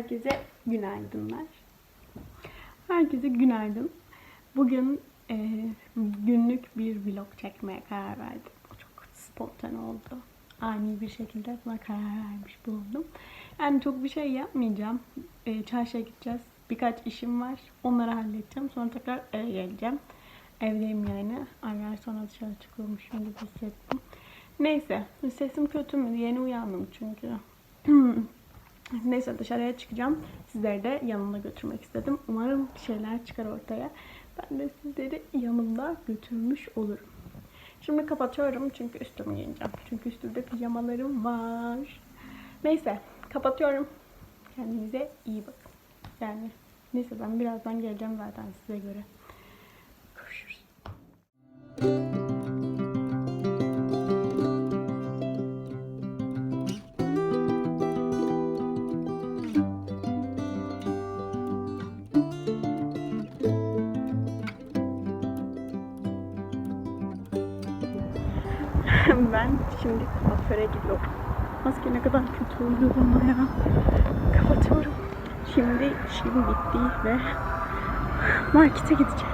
Herkese günaydınlar. Herkese günaydın. Bugün e, günlük bir vlog çekmeye karar verdim. Çok spontane oldu. Ani bir şekilde buna karar vermiş bulundum. Yani çok bir şey yapmayacağım. E, çarşıya gideceğiz. Birkaç işim var. Onları halledeceğim. Sonra tekrar eve geleceğim. Evdeyim yani. Aylar sonra dışarı çıkıyormuşum gibi hissettim. Neyse. Sesim kötü mü? Yeni uyandım çünkü. Neyse dışarıya çıkacağım. Sizleri de yanımda götürmek istedim. Umarım bir şeyler çıkar ortaya. Ben de sizleri yanımda götürmüş olurum. Şimdi kapatıyorum çünkü üstümü giyeceğim. Çünkü üstümde pijamalarım var. Neyse kapatıyorum. Kendinize iyi bakın. Yani neyse ben birazdan geleceğim zaten size göre. Görüşürüz. ben şimdi kuaföre gidiyorum. Maske ne kadar kötü oluyor bana ya. Kapatıyorum. Şimdi işim bitti ve markete gideceğiz.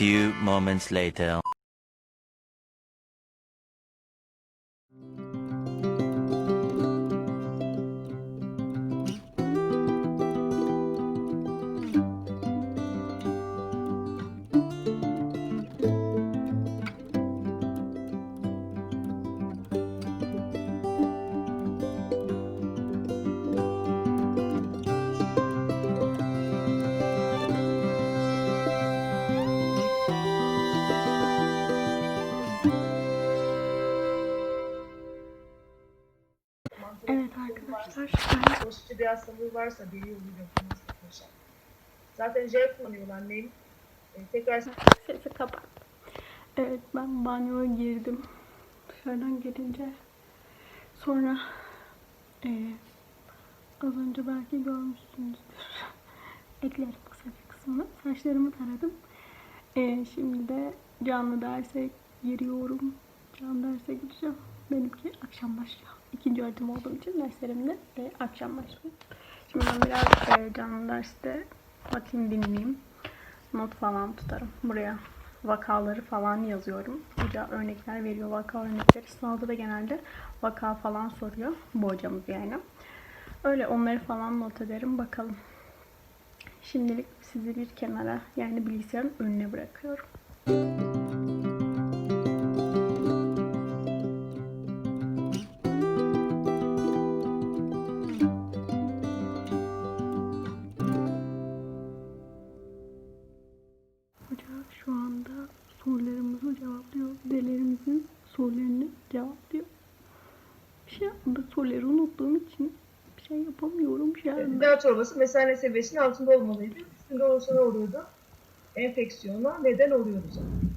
Few moments later. Evet arkadaşlar ben Bulaşıcı bir hastalığı varsa deri yoluyla yapılması arkadaşlar. Zaten J kullanıyorlar neyim? E, tekrar sesi kapat. Evet ben banyoya girdim. Dışarıdan gelince sonra eee, az önce belki görmüşsünüzdür. Eklerim kısa bir kısmını. Saçlarımı taradım. Eee, şimdi de canlı derse giriyorum. Canlı derse gideceğim. Benimki akşam başlıyor. İkinci öğretim olduğum için derslerimde e, akşam başlıyor. Şimdi ben biraz e, canlı derste bakayım dinleyeyim. Not falan tutarım. Buraya vakaları falan yazıyorum. Hoca örnekler veriyor vaka örnekleri. Sınavda da genelde vaka falan soruyor. Bu hocamız yani. Öyle onları falan not ederim. Bakalım. Şimdilik sizi bir kenara yani bilgisayarın önüne bırakıyorum. Hoca gıda çorbası mesane seviyesinin altında olmalıydı. Üstünde olursa ne oluyordu? Enfeksiyona neden oluyordu zaten.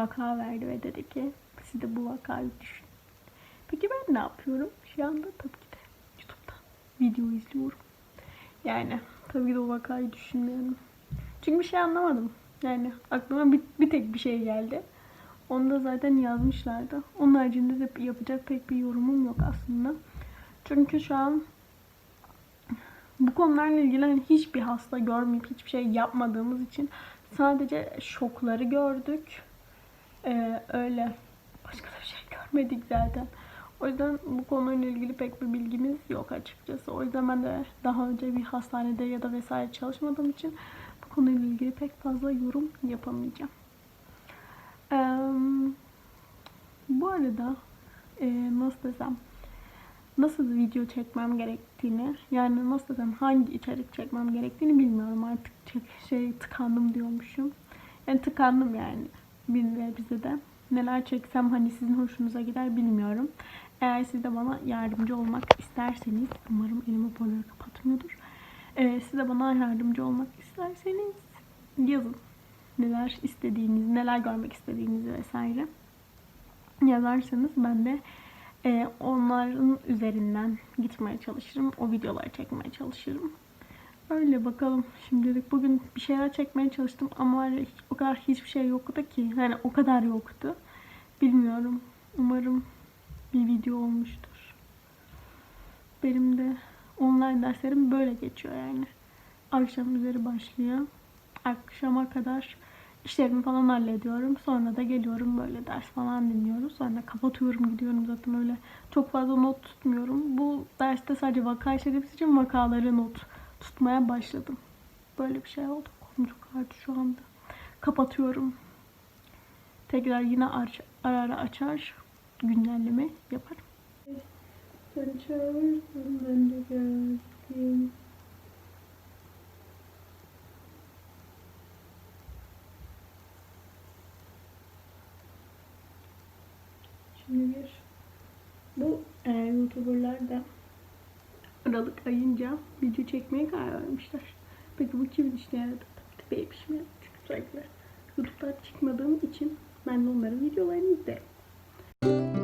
Vaka verdi ve dedi ki siz de bu vakayı düşünün. Peki ben ne yapıyorum? Şu anda tabii ki de YouTube'dan video izliyorum. Yani tabii ki de o vakayı düşünmüyorum. Çünkü bir şey anlamadım. Yani aklıma bir, bir tek bir şey geldi. Onu da zaten yazmışlardı. Onun haricinde de yapacak pek bir yorumum yok aslında. Çünkü şu an bu konularla ilgili hani hiçbir hasta görmeyip hiçbir şey yapmadığımız için sadece şokları gördük. Ee, öyle başka da bir şey görmedik zaten. O yüzden bu konuyla ilgili pek bir bilgimiz yok açıkçası. O yüzden ben de daha önce bir hastanede ya da vesaire çalışmadığım için bu konuyla ilgili pek fazla yorum yapamayacağım. Eee, bu arada eee, nasıl desem nasıl video çekmem gerektiğini yani nasıl desem hangi içerik çekmem gerektiğini bilmiyorum artık şey tıkandım diyormuşum. Yani tıkandım yani bir bize de. Neler çeksem hani sizin hoşunuza gider bilmiyorum. Eğer siz de bana yardımcı olmak isterseniz umarım elim hoparlörü kapatmıyordur. Ee, siz de bana yardımcı olmak isterseniz yazın. Neler istediğinizi, neler görmek istediğinizi vesaire yazarsanız ben de e, onların üzerinden gitmeye çalışırım. O videoları çekmeye çalışırım. Öyle bakalım. Şimdilik bugün bir şeyler çekmeye çalıştım ama o kadar hiçbir şey yoktu ki. Yani o kadar yoktu. Bilmiyorum. Umarım bir video olmuştur. Benim de online derslerim böyle geçiyor yani. Akşam üzeri başlıyor. Akşama kadar işlerimi falan hallediyorum. Sonra da geliyorum böyle ders falan dinliyoruz. Sonra kapatıyorum gidiyorum zaten öyle. Çok fazla not tutmuyorum. Bu derste sadece vaka işlediğimiz için vakaları not tutmaya başladım. Böyle bir şey oldu. Kolum çok ağrıdı şu anda. Kapatıyorum. Tekrar yine aç, ara ara açar. Güncelleme yaparım. Sen çağırdın ben de geldim. Şimdi bir bu e, YouTuber'lar da Aralık ayınca video çekmeye karar vermişler. Peki bu kimin işine yaradı? Tabii ki benim işime. Çünkü sürekli YouTube'da çıkmadığım için ben de onların videolarını izlerim.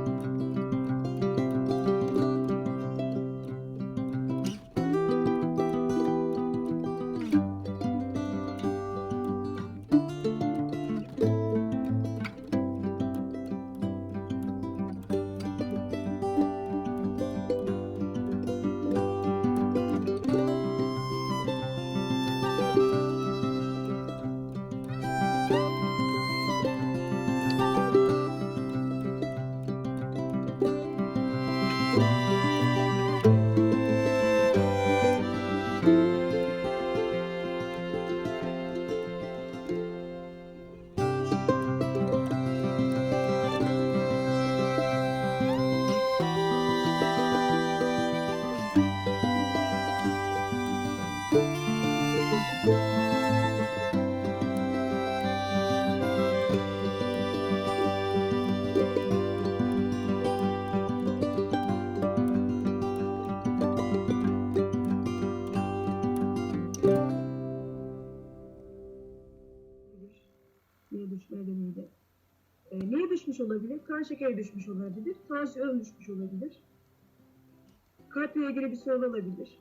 Düşmüş olabilir? Kan şekeri düşmüş olabilir. Tansiyon düşmüş olabilir. Kalple ilgili bir sorun olabilir.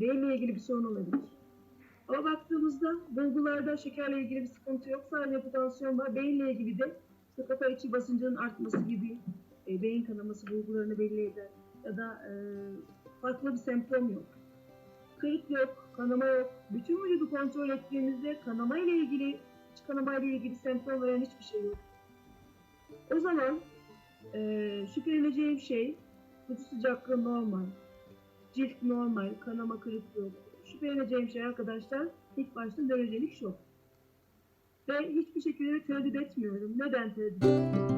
Beyinle ilgili bir sorun olabilir. Ama baktığımızda bulgularda şekerle ilgili bir sıkıntı yok. Sadece hipotansiyon var. Beyinle ilgili de işte kafa içi basıncının artması gibi e, beyin kanaması bulgularını belli eder. Ya da e, farklı bir semptom yok. Kırık yok, kanama yok. Bütün vücudu kontrol ettiğimizde kanama ile ilgili, kanama ile ilgili semptom veren hiçbir şey yok. O zaman e, şüpheleneceğim şey vücut sıcaklığı normal, cilt normal, kanama kırık yok. Şüpheleneceğim şey arkadaşlar ilk başta nörojenik şok. Ve hiçbir şekilde tereddüt etmiyorum. Neden tereddüt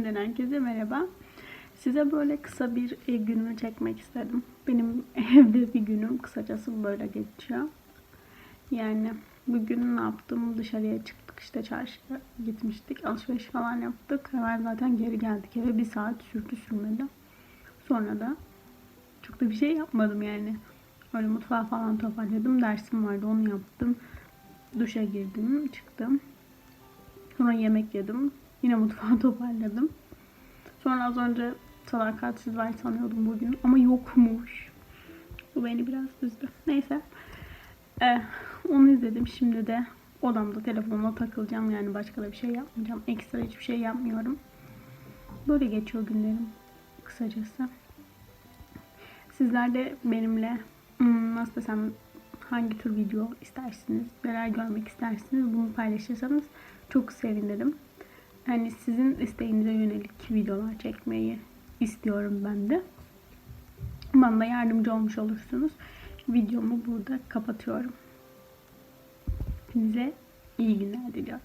Yeniden herkese merhaba. Size böyle kısa bir e, günümü çekmek istedim. Benim evde bir günüm kısacası böyle geçiyor. Yani bugün ne yaptım? Dışarıya çıktık işte çarşıya gitmiştik. Alışveriş falan yaptık. Hemen zaten geri geldik eve. Bir saat sürdü sürmedi. Sonra da çok da bir şey yapmadım yani. Öyle mutfağı falan toparladım. Dersim vardı onu yaptım. Duşa girdim, çıktım. Sonra yemek yedim. Yine mutfağı toparladım. Sonra az önce sadakatsiz var sanıyordum bugün ama yokmuş. Bu beni biraz üzdü. Neyse. Ee, onu izledim. Şimdi de odamda telefonla takılacağım. Yani başka da bir şey yapmayacağım. Ekstra hiçbir şey yapmıyorum. Böyle geçiyor günlerim kısacası. Sizler de benimle hmm, nasıl desem hangi tür video istersiniz, neler görmek istersiniz bunu paylaşırsanız çok sevinirim. Yani sizin isteğinize yönelik videolar çekmeyi istiyorum ben de. Bana da yardımcı olmuş olursunuz. Videomu burada kapatıyorum. Hepinize iyi günler diliyorum.